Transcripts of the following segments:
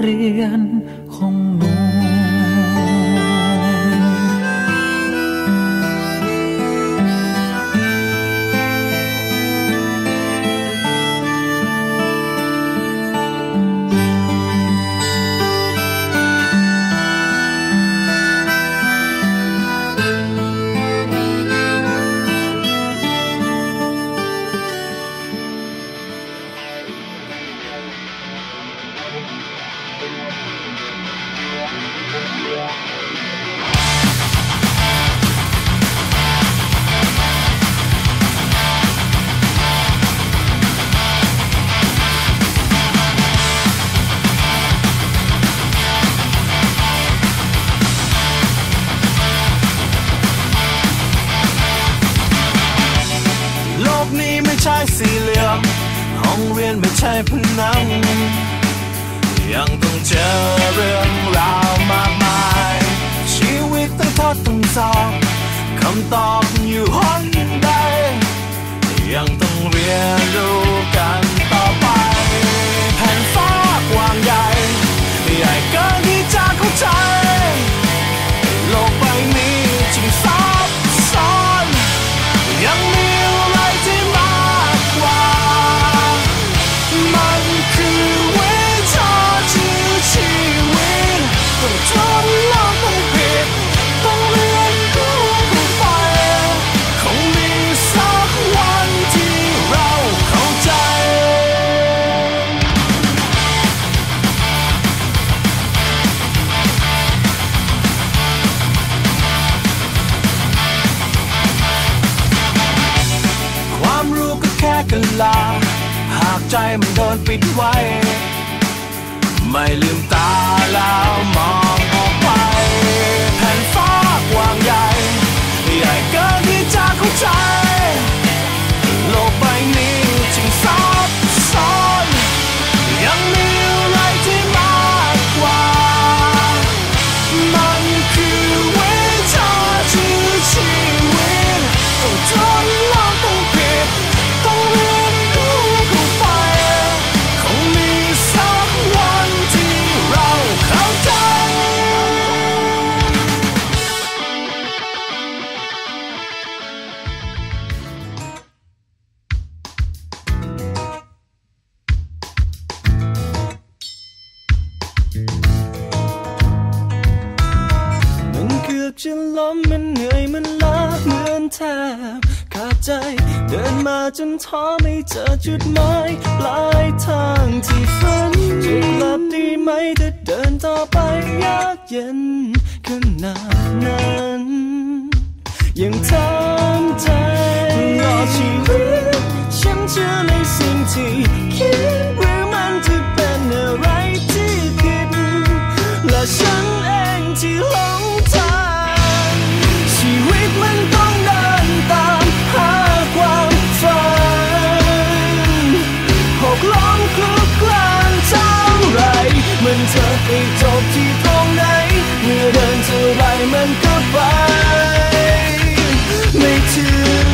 เรียนคงหนู กนี้ไม่ใช่สี่เหลี่ยมห้องเรียนไม่ใช่ผนัง ยังต้องเจอเรื่องราวมากมาย ชีวิตต้องทดต้องสอบคำตอบอยู่ห้องใดยังต้องเรียนรู้ ใจมันโดนปิดไว้ ไม่ลืมตา ล้มมันเหนื่อยมันล้าเหมือนแทบขาดใจ เดินมาจนท้อไม่เจอจุดหมายปลายทางที่ฝันจะกลับดีไหมถ้าเดินต่อไปยากเย็นขนาดนั้นยังท้อ มันก็ไป ไม่ถึง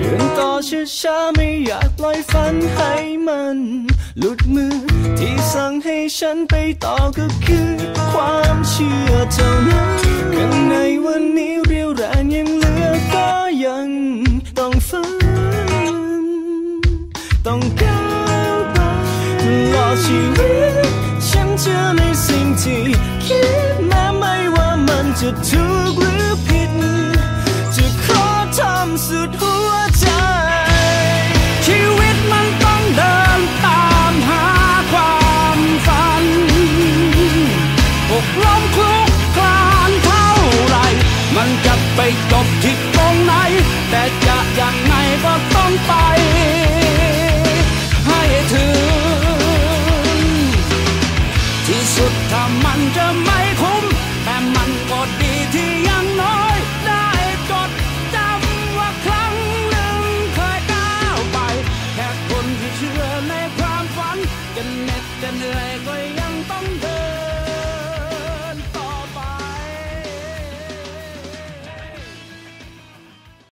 เดินต่อช้าๆไม่อยากปล่อยฝันให้มัน หลุดมือที่สั่งให้ฉันไปต่อก็คือความเชื่อเท่านั้นข้างในวันนี้เรียวแรงยังเหลือ ชีวิต ฉันเชื่อในสิ่งที่คิดแม้ไม่ว่ามันจะถูก